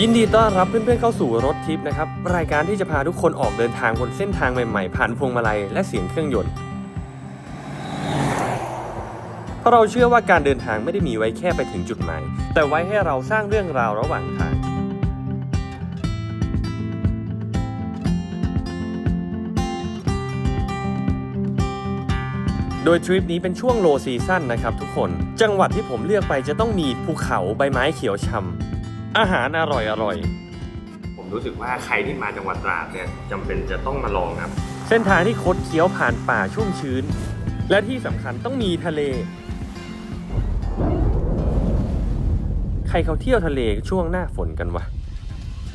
ยินดีต้อนรับเพื่อนๆเข้าสู่รถทิปนะครับ รายการที่จะพาทุกคนออกเดินทางบนเส้นทางใหม่ๆ ผ่านพวงมาลัยและเสียงเครื่องยนต์ เพราะเราเชื่อว่าการเดินทางไม่ได้มีไว้แค่ไปถึงจุดหมาย แต่ไว้ให้เราสร้างเรื่องราวระหว่างทาง โดยทริปนี้เป็นช่วงโลซีซั่นนะครับทุกคน จังหวัดที่ผมเลือกไปจะต้องมีภูเขาใบไม้เขียวช่ำ อาหารอร่อยอร่อย ผมรู้สึกว่าใครที่มาจังหวัดตราดเนี่ยจำเป็นจะต้องมาลองครับ เส้นทางที่คดเคี้ยวผ่านป่าชุ่มชื้น และที่สำคัญต้องมีทะเล ใครเขาเที่ยวทะเลช่วงหน้าฝนกันวะ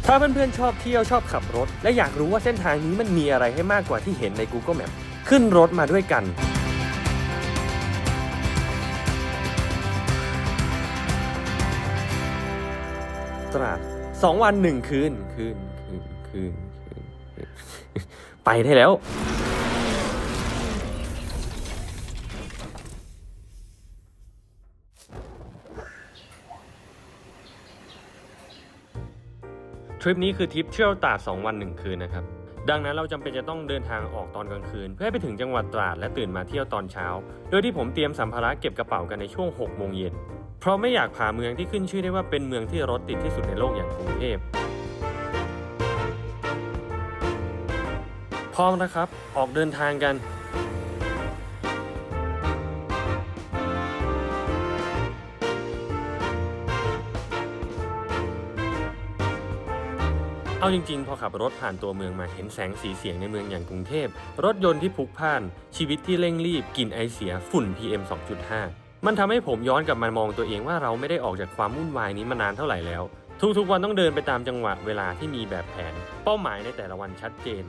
ถ้าเพื่อนๆชอบเที่ยวชอบขับรถ และอยากรู้ว่าเส้นทางนี้มันมีอะไรให้มากกว่าที่เห็นใน Google Map ขึ้นรถมาด้วยกัน สองวันหนึ่งคืนคืนคืนคืนคนคนไปได้แล้ว ทริปนี้คือทริปเที่ยวตราด2วัน 1 คืนนะครับ ดังนั้นเราจำเป็นจะต้องเดินทางออกตอนกลางคืน เพื่อไปถึงจังหวัดตราดและตื่นมาเที่ยวตอนเช้า โดยที่ผมเตรียมสัมภาระเก็บกระเป๋ากันในช่วง6โมงเย็น เพราะไม่อยากผ่าเมืองที่ขึ้นชื่อได้ว่าเป็นเมืองที่รถติดที่สุดในโลกอย่างกรุงเทพพร้อมนะครับ ออกเดินทางกันเอาจริงๆ พอขับรถผ่านตัวเมืองมาเห็นแสงสีเสียงในเมืองอย่างกรุงเทพ รถยนต์ที่พลุกพล่าน ชีวิตที่เร่งรีบกลิ่นไอเสียฝุ่น PM 2.5 มันทำให้ผมย้อนกลับมามองตัวเองว่าเราไม่ได้ออกจากความวุ่นวายนี้มานานเท่าไหร่แล้ว ทุกๆวันต้องเดินไปตามจังหวะเวลาที่มีแบบแผน เป้าหมายในแต่ละวันชัดเจน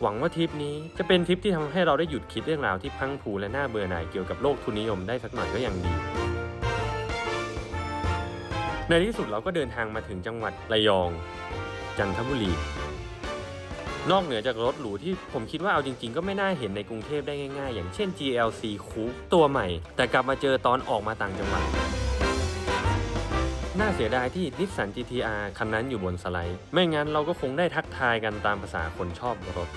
หวังว่าทริปนี้จะเป็นทริปที่ทำให้เราได้หยุดคิดเรื่องราวที่พังพรูและน่าเบื่อหน่ายเกี่ยวกับโลกทุนนิยมได้สักหน่อยก็ยังดี ในที่สุดเราก็เดินทางมาถึงจังหวัดระยอง จันทบุรี นอกเหนือจากรถหรูที่ผมคิดว่าเอาจริง ๆ ก็ไม่น่าเห็นในกรุงเทพได้ง่าย ๆ อย่างเช่น GLC คูตัวใหม่ แต่กลับมาเจอตอนออกมาต่างจังหวัดน่าเสียดายที่นิสสัน GTR คันนั้นอยู่บนสไลด์ ไม่งั้นเราก็คงได้ทักทายกันตามภาษาคนชอบรถ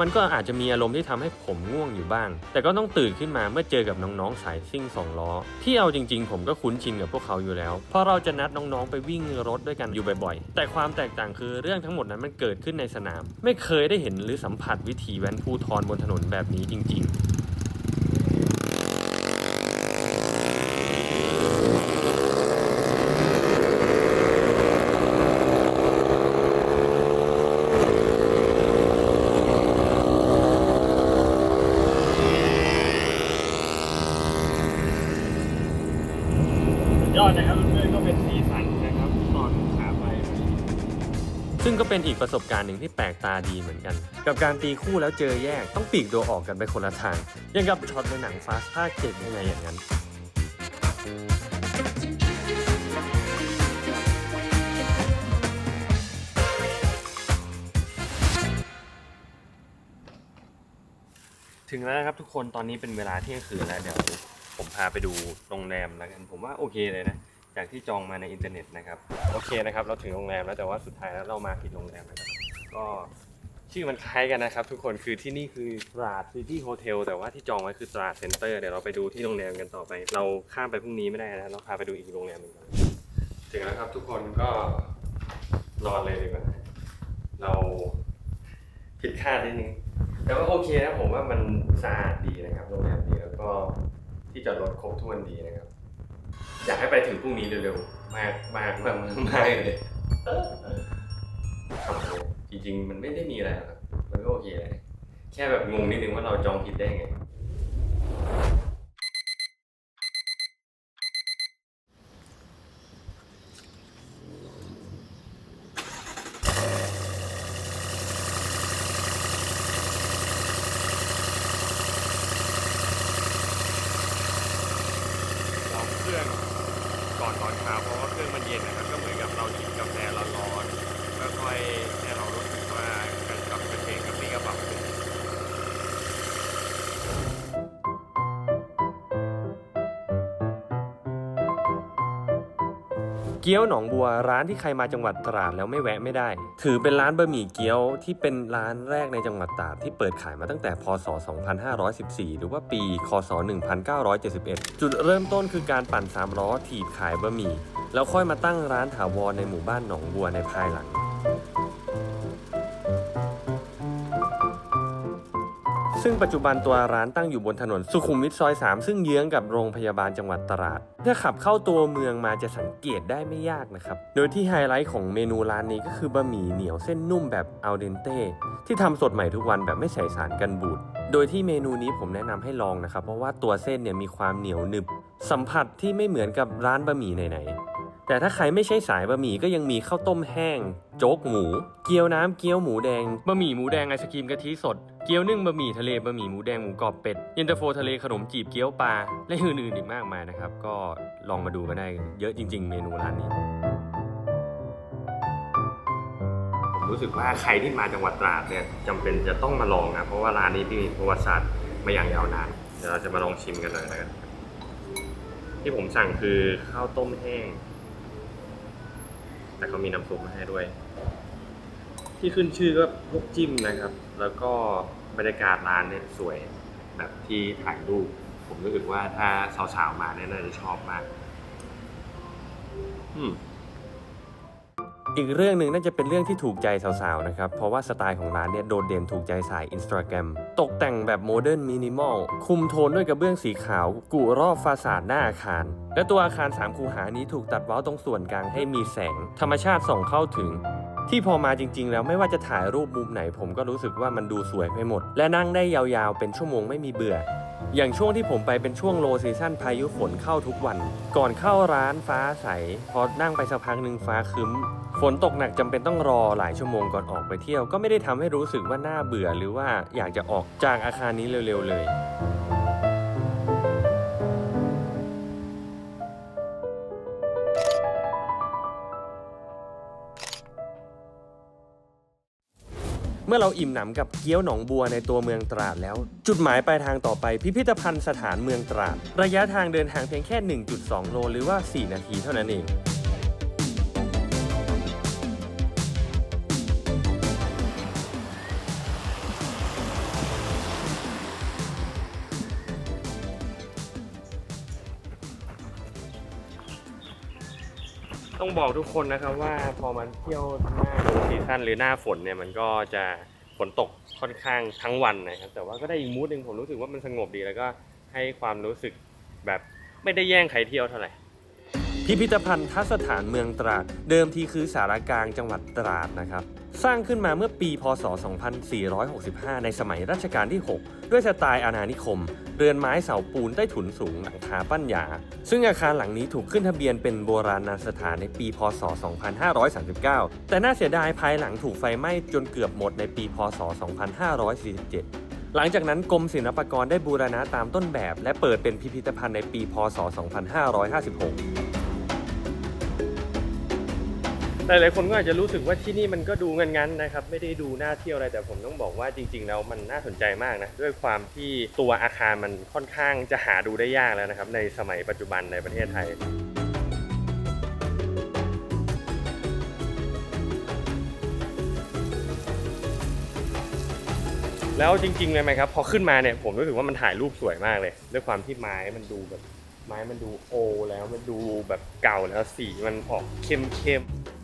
มันก็อาจจะมีอารมณ์ที่ทำให้ผมง่วงอยู่บ้าง แต่ก็ต้องตื่นขึ้นมาเมื่อเจอกับน้องๆสายซิ่งสองล้อ ที่เอาจริง ๆ ผมก็คุ้นชินกับพวกเขาอยู่แล้ว เพราะเราจะนัดน้องๆไปวิ่งรถด้วยกันอยู่บ่อยๆ แต่ความแตกต่างคือเรื่องทั้งหมดนั้นมันเกิดขึ้นในสนาม ไม่เคยได้เห็นหรือสัมผัสวิถีแว้นภูทอนบนถนนแบบนี้จริง ๆ ยอดนะครับเพื่อนๆก็เป็นสีสันนะครับตอนขาไป ซึ่งก็เป็น อีกประสบการณ์หนึ่งที่แปลกตาดีเหมือนกัน กับการตีคู่แล้วเจอแยกต้องปีกตัวออกกันไปคนละทางยังกับช็อตในหนังฟาสภาคเจ็ดยังไงอย่างนั้นถึงแล้วนะครับทุกคนตอนนี้เป็นเวลาเที่ยงคืนแล้วเดี๋ยวผมพาไปดูโรงแรมแล้วกันผมว่าโอเคเลยนะ จากที่จองมาในอินเทอร์เน็ตนะครับโอเคนะครับ เราถึงโรงแรมแล้วแต่ว่าสุดท้ายแล้วเรามาผิดโรงแรมนะครับก็ชื่อมันคล้ายกันนะครับ ทุกคนคือที่นี่คือตราดซิตี้โฮเทลแต่ว่าที่จองไว้คือตราดเซ็นเตอร์เดี๋ยวเราไปดูที่โรงแรมกันต่อไป เราข้ามไปพรุ่งนี้ไม่ได้นะเราพาไปดูอีกโรงแรมหนึงก่อนถึงแล้วครับทุกคนก็นอนเลยดีกว่าเราผิดคาดนิดนึงแต่ว่าโอเคนะผมว่ามันสะอาดดีนะครับ โรงแรมดีแล้วก็ที่จอดรถครบถ้วนดีนะครับ อยากให้ไปถึงพรุ่งนี้เร็วๆ มากมากมากมากเลยครับจริงๆ มันไม่ได้มีอะไรหรอกมันก็โอเคเลยแค่แบบงงนิดนึงว่าเราจองผิดได้ไง เกี๊ยวหนองบัวร้านที่ใครมาจังหวัดตราดแล้วไม่แวะไม่ได้ ถือเป็นร้านบะหมี่เกี๊ยวที่เป็นร้านแรกในจังหวัดตราดที่เปิดขายมาตั้งแต่พศ 2514 หรือว่าปี คศ 1971 จุดเริ่มต้นคือการปั่นสามล้อถีบขายบะหมี่แล้วค่อยมาตั้งร้านถาวรในหมู่บ้านหนองบัวในภายหลัง ซึ่งปัจจุบันตัวร้านตั้งอยู่บนถนนสุขุมวิทซอย 3 ซึ่งเยื้องกับโรงพยาบาลจังหวัดตราด ถ้าขับเข้าตัวเมืองมาจะสังเกตได้ไม่ยากนะครับ โดยที่ไฮไลท์ของเมนูร้านนี้ก็คือบะหมี่เหนียวเส้นนุ่มแบบอัลเดนเต้ที่ทำสดใหม่ทุกวันแบบไม่ใส่สารกันบูด โดยที่เมนูนี้ผมแนะนำให้ลองนะครับ เพราะว่าตัวเส้นเนี่ยมีความเหนียวหนึบ สัมผัสที่ไม่เหมือนกับร้านบะหมี่ไหนๆ แต่ถ้าใครไม่ใช่สายบะหมี่ก็ยังมีข้าวต้มแห้ง โจ๊กหมู เกี๊ยวน้ำเกี๊ยวหมูแดง บะหมี่หมูแดงไอศครีมกะทิสด เกี๊ยวนึ่งบะหมี่ทะเลบะหมี่หมูแดงหมูกรอบเป็ด เย็นตาโฟทะเลขนมจีบเกี๊ยวปลา และอื่นๆอีกมากมายนะครับ ก็ลองมาดูกันได้เยอะจริง ๆ เมนูร้านนี้ ผมรู้สึกว่าใครที่มาจังหวัดตราดเนี่ยจำเป็นจะต้องมาลองนะ เพราะว่าร้านนี้มีประวัติศาสตร์มาอย่างยาวนาน เดี๋ยวเราจะมาลองชิมกันหน่อยนะครับที่ผมสั่งคือข้าวต้มแห้ง แต่เขามีน้ำซุปมาให้ด้วย ที่ขึ้นชื่อก็พวกจิ้มนะครับ แล้วก็บรรยากาศร้านเนี่ยสวยแบบที่ถ่ายรูป ผมรู้สึกว่าถ้าสาวๆมาเนี่ยน่าจะชอบมาก อืม อีกเรื่องหนึ่งน่าจะเป็นเรื่องที่ถูกใจสาวๆนะครับ เพราะว่าสไตล์ของร้านเนี่ยโดดเด่นถูกใจสายอินสตาแกรมตกแต่งแบบโมเดิร์นมินิมอลคุมโทนด้วยกระเบื้องสีขาว กุรอบฟาสาดหน้าอาคาร และตัวอาคาร 3 คูหานี้ถูกตัดว้าตรงส่วนกลางให้มีแสง ธรรมชาติส่องเข้าถึงที่พอมาจริงๆ แล้วไม่ว่าจะถ่ายรูปมุมไหนผมก็รู้สึกว่ามันดูสวยไปหมด และนั่งได้ยาวๆ เป็นชั่วโมงไม่มีเบื่อ อย่างช่วงที่ผมไปเป็นช่วงโลซีซั่นพายุฝนเข้าทุกวัน ก่อนเข้าร้านฟ้าใส พอนั่งไปสักพักหนึ่งฟ้าคึ้ม ฝนตกหนักจำเป็นต้องรอหลายชั่วโมงก่อนออกไปเที่ยว ก็ไม่ได้ทำให้รู้สึกว่าน่าเบื่อหรือว่าอยากจะออกจากอาคารนี้เร็วๆเลย มื่อเราอิ่มหนำกับเกี๊ยวหนองบัวในตัวเมืองตราดแล้ว จุดหมายปลายทางต่อไปพิพิธภัณฑ์สถานเมืองตราด ระยะทางเดินทางเพียงแค่ 1.2 โลหรือว่า 4 นาทีเท่านั้นเอง ต้องบอกทุกคนนะครับว่าพอมันเที่ยวหน้าซีซั่นหรือหน้าฝนเนี่ยมันก็จะฝนตกค่อนข้างทั้งวันนะครับ แต่ว่าก็ได้อีกมูดหนึ่งผมรู้สึกว่ามันสงบดีแล้วก็ให้ความรู้สึกแบบไม่ได้แย่งใครเที่ยวเท่าไหร่ พิพิธภัณฑ์ทัศฐานเมืองตราด เดิมทีคือสารกลางจังหวัดตราดนะครับ สร้างขึ้นมาเมื่อปี พศ 2465 ในสมัยรัชกาลที่ 6 ด้วยสไตล์อาณานิคม เรือนไม้เสาปูนใต้ถุนสูงหลังคาปั้นหยา ซึ่งอาคารหลังนี้ถูกขึ้นทะเบียนเป็นโบราณสถานในปี พศ 2539 แต่น่าเสียดายภายหลังถูกไฟไหม้จนเกือบหมดในปี พศ 2547หลังจากนั้นกรมศิลปากรได้บูรณะตามต้นแบบ และเปิดเป็นพิพิธภัณฑ์ในปี พศ 2556 หลายๆคนก็อาจจะรู้สึกว่าที่นี่มันก็ดูงันๆนะครับไม่ได้ดูน่าเที่ยวอะไรแต่ผมต้องบอกว่าจริง ๆ แล้วมันน่าสนใจมากนะด้วยความที่ตัวอาคารมันค่อนข้างจะหาดูได้ยากแล้วนะครับในสมัยปัจจุบันในประเทศไทยแล้วจริงๆเลยไหมครับพอขึ้นมาเนี่ยผมรู้สึกว่ามันถ่ายรูปสวยมากเลย ด้วยความที่ไม้มันดูแบบ ไม้มันดูโอ แล้วมันดูแบบเก่าแล้วสีมันออกเข้มๆ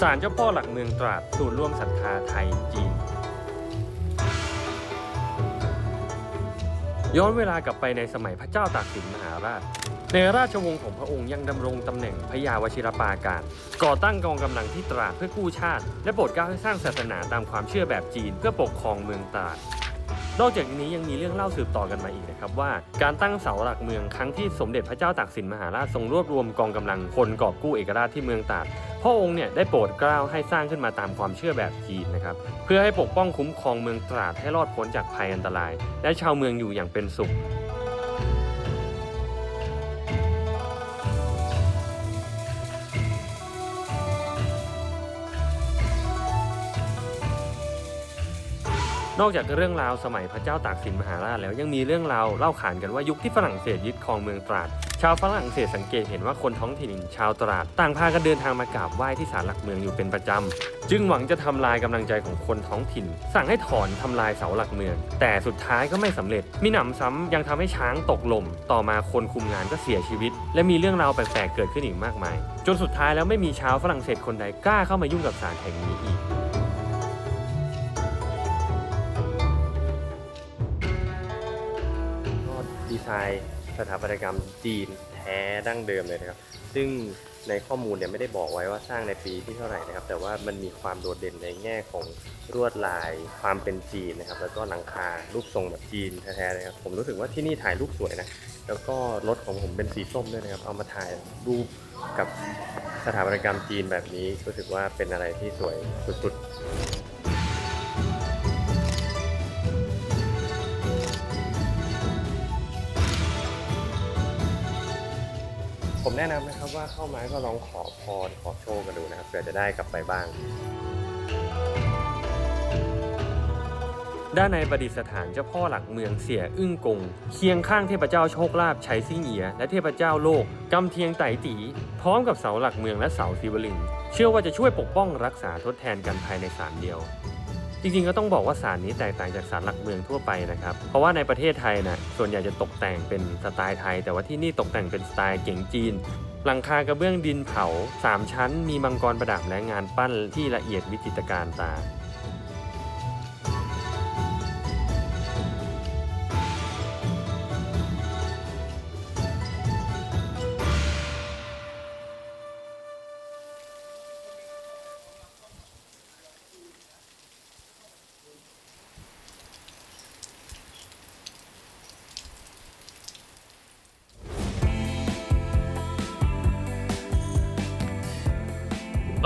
ศาลเจ้าพ่อหลักเมืองตราดศูนย์ร่วมศรัทธาไทยจีน ย้อนเวลากลับไปในสมัยพระเจ้าตากสินมหาราช ในราชวงศ์ของพระองค์ยังดำรงตำแหน่งพระยาวชิรปาการ ก่อตั้งกองกำลังที่ตราดเพื่อกู้ชาติ และโปรดเกล้าให้สร้างศาสนาตามความเชื่อแบบจีนเพื่อปกครองเมืองตราด นอกจากนี้ยังมีเรื่องเล่าสืบต่อกันมาอีกนะครับว่าการตั้งเสาหลักเมืองครั้งที่สมเด็จพระเจ้าตากสินมหาราชทรงรวบรวมกองกำลังคนกอบกู้เอกราชที่เมืองตากพระองค์เนี่ยได้โปรดเกล้าให้สร้างขึ้นมาตามความเชื่อแบบจีนนะครับเพื่อให้ปกป้องคุ้มครองเมืองตราดให้รอดพ้นจากภัยอันตราย และชาวเมืองอยู่อย่างเป็นสุข นอกจากเรื่องราวสมัยพระเจ้าตากสินมหาราชแล้วยังมีเรื่องราวเล่าขานกันว่ายุคที่ฝรั่งเศสยึดครองเมืองตราด ชาวฝรั่งเศสสังเกตเห็นว่าคนท้องถิ่นชาวตราด ต่างพากันเดินทางมากราบไหว้ที่ศาลหลักเมืองอยู่เป็นประจำ จึงหวังจะทำลายกำลังใจของคนท้องถิ่น สั่งให้ถอนทำลายเสาหลักเมือง แต่สุดท้ายก็ไม่สำเร็จ มีหนำซ้ำยังทำให้ช้างตกหล่มต่อมาคนคุมงานก็เสียชีวิต และมีเรื่องราวแปลกๆเกิดขึ้นอีกมากมาย จนสุดท้ายแล้วไม่มีชาวฝรั่งเศสคนใดกล้าเข้ามายุ่งกับศาลแห่งนี้อีก ดีไซน์สถาปัตยกรรมจีนแท้ดั้งเดิมเลยนะครับ ซึ่งในข้อมูลเนี่ยไม่ได้บอกไว้ว่าสร้างในปีที่เท่าไหร่นะครับ แต่ว่ามันมีความโดดเด่นในแง่ของลวดลายความเป็นจีนนะครับ แล้วก็หลังคารูปทรงแบบจีนแท้ๆนะครับ ผมรู้สึกว่าที่นี่ถ่ายรูปสวยนะ แล้วก็รถของผมเป็นสีส้มด้วยนะครับ เอามาถ่ายรูปกับสถาปัตยกรรมจีนแบบนี้รู้สึกว่าเป็นอะไรที่สวยสุดๆ ผมแนะนำนะครับว่าเข้ามาก็ลองขอพรขอโชคกันดูนะครับเผื่อจะได้กลับไปบ้าง ด้านในประดิษฐานเจ้าพ่อหลักเมืองเสียอึ้งกง เคียงข้างเทพเจ้าโชคลาภชัยซิ่งเอีย และเทพเจ้าโลกกำเทียงไตตี พร้อมกับเสาหลักเมืองและเสาศิวลึง เชื่อว่าจะช่วยปกป้องรักษาทดแทนกันภายในศาลเดียว จริงๆก็ต้องบอกว่าศาลนี้แตกต่างจากศาลหลักเมืองทั่วไปนะครับ เพราะว่าในประเทศไทยนะส่วนใหญ่จะตกแต่งเป็นสไตล์ไทย แต่ว่าที่นี่ตกแต่งเป็นสไตล์เก๋งจีน หลังคากระเบื้องดินเผา 3 ชั้น มีมังกรประดับและงานปั้นที่ละเอียดวิจิตรการตา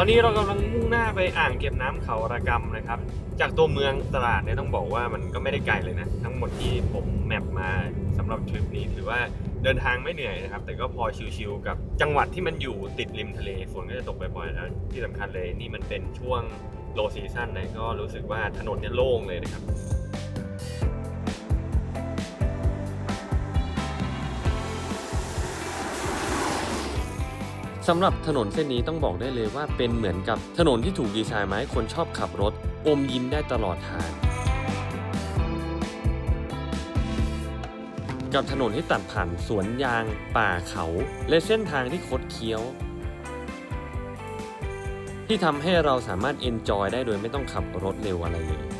อนนี้เรากำลังมุ่งหน้าไปอ่างเก็บน้ำเขาระกำนะครับ จากตัวเมืองตราดเนี่ยต้องบอกว่ามันก็ไม่ได้ไกลเลยนะ ทั้งหมดที่ผมแมปมาสำหรับทริปนี้ถือว่าเดินทางไม่เหนื่อยนะครับ แต่ก็พอชิวๆกับจังหวัดที่มันอยู่ติดริมทะเลฝนก็จะตกบ่อยๆแล้วที่สำคัญเลยนี่มันเป็นช่วงโลซีซั่นเลยก็รู้สึกว่าถนนเนี่ยโล่งเลยนะครับ สำหรับถนนเส้นนี้ต้องบอกได้เลยว่าเป็นเหมือนกับถนนที่ถูกดีไซน์มาให้คนชอบขับรถ อมยิ้มได้ตลอดทาง กับถนนที่ตัดผ่านสวนยาง ป่าเขา และเส้นทางที่คดเคี้ยว ที่ทำให้เราสามารถเอนจอยได้โดยไม่ต้องขับรถเร็วอะไรเลย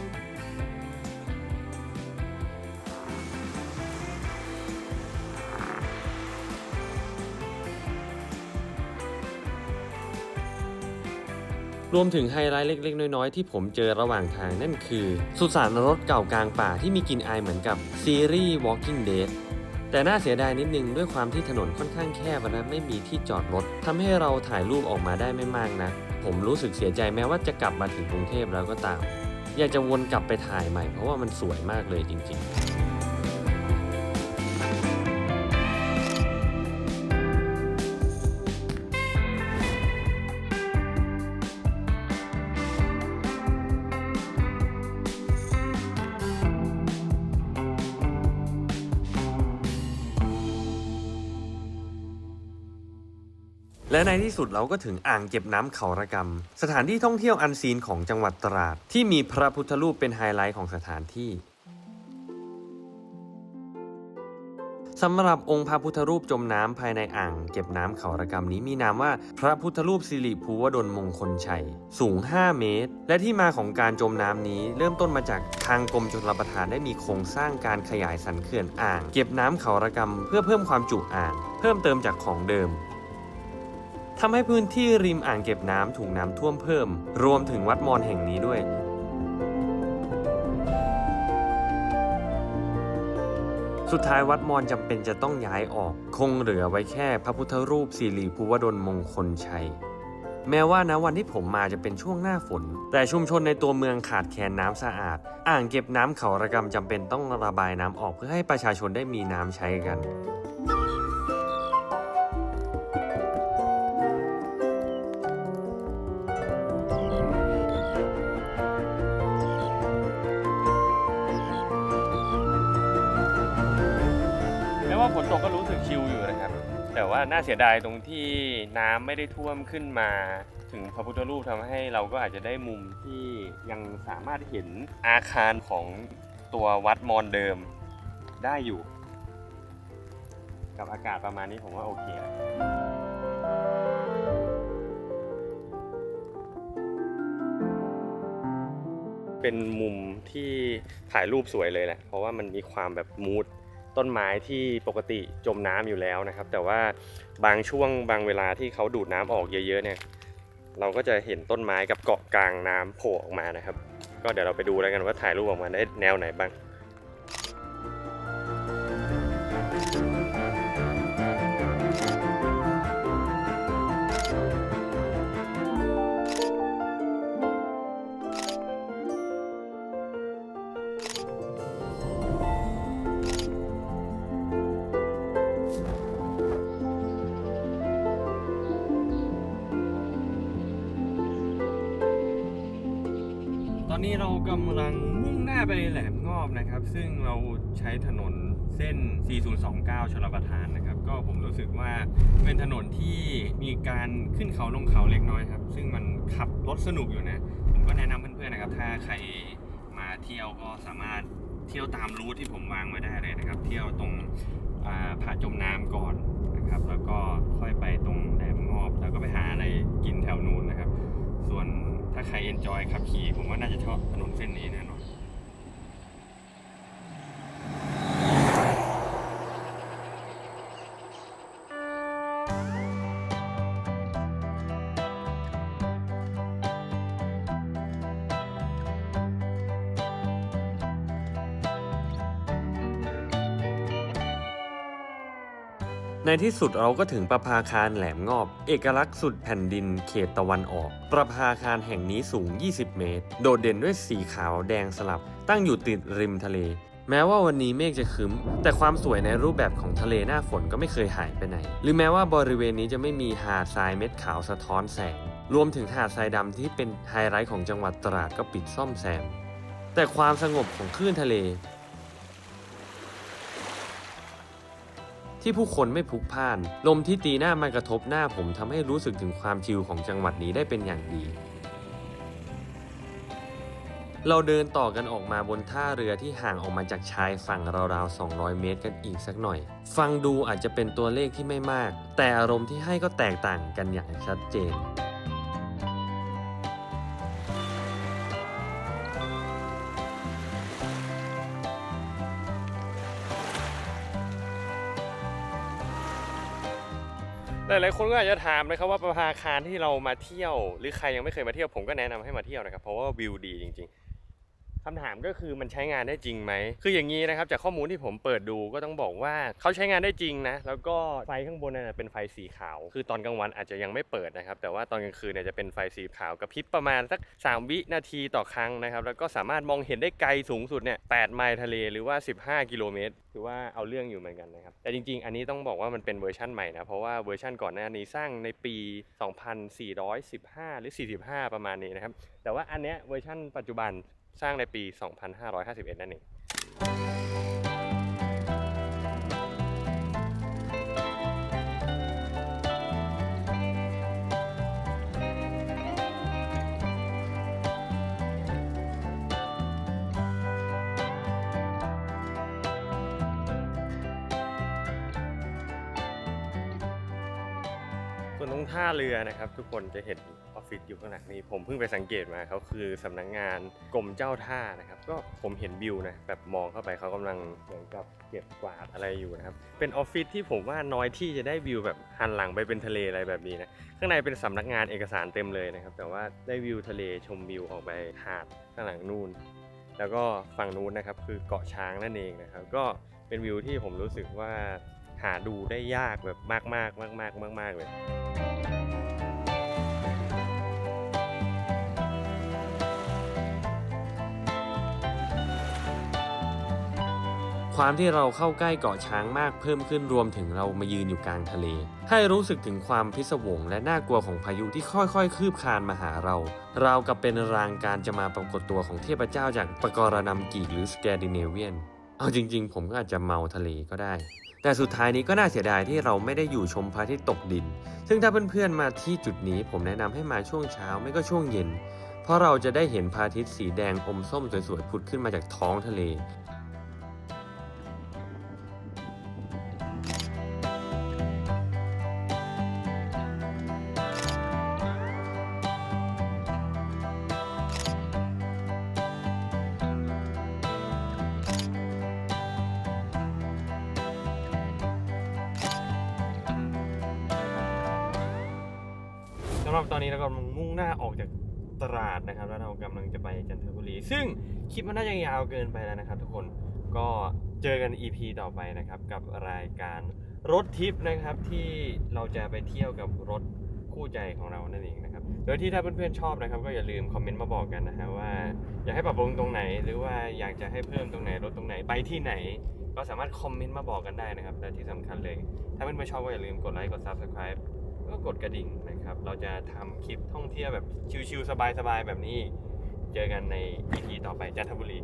รวมถึงไฮไลท์เล็ก ๆ น้อย ๆ ที่ผมเจอระหว่างทางนั่นคือ สุสานรถเก่ากลางป่าที่มีกลิ่นอายเหมือนกับซีรีส์ Walking Dead แต่น่าเสียดายนิดนึงด้วยความที่ถนนค่อนข้างแคบและไม่มีที่จอดรถทำให้เราถ่ายรูปออกมาได้ไม่มากนะ ผมรู้สึกเสียใจแม้ว่าจะกลับมาถึงกรุงเทพแล้วก็ตาม อยากจะวนกลับไปถ่ายใหม่เพราะว่ามันสวยมากเลยจริง ๆ และในที่สุดเราก็ถึงอ่างเก็บน้ำเขาระกำสถานที่ท่องเที่ยวอันซีนของจังหวัดตราด ที่มีพระพุทธรูปเป็นไฮไลท์ของสถานที่สำหรับองค์พระพุทธรูปจมน้ำภายในอ่างเก็บน้ำเขาระกำนี้มีนามว่าพระพุทธรูปสิริภูวดลมงคลชัย สูง 5 เมตร และที่มาของการจมน้ำนี้ เริ่มต้นมาจากทางกรมชลประทานได้มีโครงสร้างการขยายสันเขื่อนอ่าง เก็บน้ำเขาระกำเพื่อเพิ่มความจุอ่าง เพิ่มเติมจากของเดิม ทำให้พื้นที่ริมอ่างเก็บน้ำถูกน้ำท่วมเพิ่ม รวมถึงวัดมอญแห่งนี้ด้วย สุดท้ายวัดมอญจำเป็นจะต้องย้ายออก คงเหลือไว้แค่พระพุทธรูปสิริภูวดลมงคลชัย แม้ว่านะวันที่ผมมาจะเป็นช่วงหน้าฝน แต่ชุมชนในตัวเมืองขาดแคลนน้ำสะอาด อ่างเก็บน้ำเขาระกำจำเป็นต้องระบายน้ำออกเพื่อให้ประชาชนได้มีน้ำใช้กัน น่าเสียดายตรงที่น้ำไม่ได้ท่วมขึ้นมา ถึงพระพุทธรูปทำให้เราก็อาจจะได้มุมที่ยังสามารถเห็นอาคารของตัววัดมอญเดิมได้อยู่ กับอากาศประมาณนี้ผมว่าโอเคเป็นมุมที่ถ่ายรูปสวยเลยแหละ เพราะว่ามันมีความแบบมูด ต้นไม้ที่ปกติจมน้ำอยู่แล้วนะครับ แต่ว่าบางช่วงบางเวลาที่เขาดูดน้ำออกเยอะๆเนี่ยเราก็จะเห็นต้นไม้กับเกาะกลางน้ำโผล่ออกมานะครับ ก็เดี๋ยวเราไปดูแล้วกันว่าถ่ายรูปออกมาได้แนวไหนบ้าง นี้เรากำลังมุ่งหน้าไปแหลมงอบนะครับ ซึ่งเราใช้ถนนเส้น 4029 ชลประทานนะครับ ก็ผมรู้สึกว่าเป็นถนนที่มีการขึ้นเขาลงเขาเล็กน้อยครับ ซึ่งมันขับรถสนุกอยู่นะ ผมก็แนะนำเพื่อนๆนะครับ ถ้าใครมาเที่ยวก็สามารถเที่ยวตามรูทที่ผมวางไว้ได้เลยนะครับ เที่ยวตรงผาจมน้ำก่อน ถ้าใครเอนจอยขับขี่ผมว่าน่าจะชอบถนนเส้นนี้แน่นอน ที่สุดเราก็ถึงประภาคารแหลมงอบ เอกลักษณ์สุดแผ่นดินเขตตะวันออก ประภาคารแห่งนี้สูง 20 เมตร โดดเด่นด้วยสีขาวแดงสลับ ตั้งอยู่ติดริมทะเล แม้ว่าวันนี้เมฆจะคึ้ม แต่ความสวยในรูปแบบของทะเลหน้าฝนก็ไม่เคยหายไปไหน หรือแม้ว่าบริเวณนี้จะไม่มีหาดทรายเม็ดขาวสะท้อนแสง รวมถึงหาดทรายดำที่เป็นไฮไลท์ของจังหวัดตราดก็ปิดซ่อมแซม แต่ความสงบของคลื่นทะเล ที่ผู้คนไม่พลุกพล่าน ลมที่ตีหน้ามากระทบหน้าผมทำให้รู้สึกถึงความชิลของจังหวัดนี้ได้เป็นอย่างดี เราเดินต่อกันออกมาบนท่าเรือที่ห่างออกมาจากชายฝั่งราวๆ 200 เมตรกันอีกสักหน่อย ฟังดูอาจจะเป็นตัวเลขที่ไม่มาก แต่อารมณ์ที่ให้ก็แตกต่างกันอย่างชัดเจน หลายๆคนก็อาจจะถามนะครับว่าประภาคารที่เรามาเที่ยว หรือใครยังไม่เคยมาเที่ยวผมก็แนะนำให้มาเที่ยวนะครับเพราะว่าวิวดีจริง ๆ คำถามก็คือมันใช้งานได้จริงไหม คืออย่างนี้นะครับจากข้อมูลที่ผมเปิดดูก็ต้องบอกว่าเขาใช้งานได้จริงนะ แล้วก็ไฟข้างบนน่ะเป็นไฟสีขาว คือตอนกลางวันอาจจะยังไม่เปิดนะครับ แต่ว่าตอนกลางคืนเนี่ยจะเป็นไฟสีขาวกระพริบประมาณสัก 3 วินาทีต่อครั้งนะครับ แล้วก็สามารถมองเห็นได้ไกลสูงสุดเนี่ย8ไมล์ทะเลหรือว่า 15 กิโลเมตรถือว่าเอาเรื่องอยู่เหมือนกันนะครับ แต่จริงๆ อันนี้ต้องบอกว่ามันเป็นเวอร์ชั่นใหม่นะ เพราะว่าเวอร์ชั่นก่อนหน้านี้สร้างในปี 2415 หรือ 45 ประมาณนี้นะครับ แต่ว่าอันเนี้ยเวอร์ชั่นปัจจุบัน สร้างในปี 2551 นั่นเอง ท่าเรือนะครับ ทุกคนจะเห็นออฟฟิศอยู่ข้างหลังนี้ ผมเพิ่งไปสังเกตมาเขาคือสำนักงานกรมเจ้าท่านะครับ ก็ผมเห็นวิวนะแบบมองเข้าไปเขากำลังเหมือนกับเก็บกวาดอะไรอยู่นะครับ เป็นออฟฟิศที่ผมว่าน้อยที่จะได้วิวแบบหันหลังไปเป็นทะเลอะไรแบบนี้นะข้างในเป็นสำนักงานเอกสารเต็มเลยนะครับ แต่ว่าได้วิวทะเลชมวิวออกไปหาดข้างหลังนู่นแล้วก็ฝั่งนู้นนะครับคือเกาะช้างนั่นเองนะครับ ก็เป็นวิวที่ผมรู้สึกว่าหาดูได้ยากแบบมากมากมากมากมากมากๆเลย ความที่เราเข้าใกล้เกาะช้างมากเพิ่มขึ้นรวมถึงเรามายืนอยู่กลางทะเล ให้รู้สึกถึงความพิศวงและน่ากลัวของพายุที่ค่อยๆ คืบคลานมาหาเรา เรากับเป็นรางการจะมาปรากฏตัวของเทพเจ้าจากปกรณำกีกหรือสแกดิเนเวียน เอาจริงๆ ผมก็อาจจะเมาทะเลก็ได้ แต่สุดท้ายนี้ก็น่าเสียดายที่เราไม่ได้อยู่ชมพระอาทิตย์ตกดิน ซึ่งถ้าเพื่อนๆมาที่จุดนี้ผมแนะนำให้มาช่วงเช้าไม่ก็ช่วงเย็นเพราะเราจะได้เห็นพระอาทิตย์สีแดงอมส้มสวยๆพุดขึ้นมาจากท้องทะเล ออกจากตราดนะครับ แล้วเรากำลังจะไปจันทบุรี ซึ่งคลิปมันน่าจะยาวเกินไปแล้วนะครับ ทุกคนก็เจอกัน EP ต่อไปนะครับ กับรายการรถทิปนะครับที่เราจะไปเที่ยวกับรถคู่ใจของเรานั่นเองนะครับ โดยที่ถ้าเพื่อนๆชอบนะครับ ก็อย่าลืมคอมเมนต์มาบอกกันนะฮะว่า อยากให้ปรับปรุงตรงไหน หรือว่าอยากจะให้เพิ่มตรงไหนลดตรงไหนไปที่ไหน ก็สามารถคอมเมนต์มาบอกกันได้นะครับและที่สำคัญเลย ถ้าเพื่อนๆชอบก็อย่าลืมกดไลค์กด Subscribe ก็กดกระดิ่งนะครับ เราจะทำคลิปท่องเที่ยวแบบชิลๆสบายๆแบบนี้ เจอกันใน EP ต่อไปจันทบุรี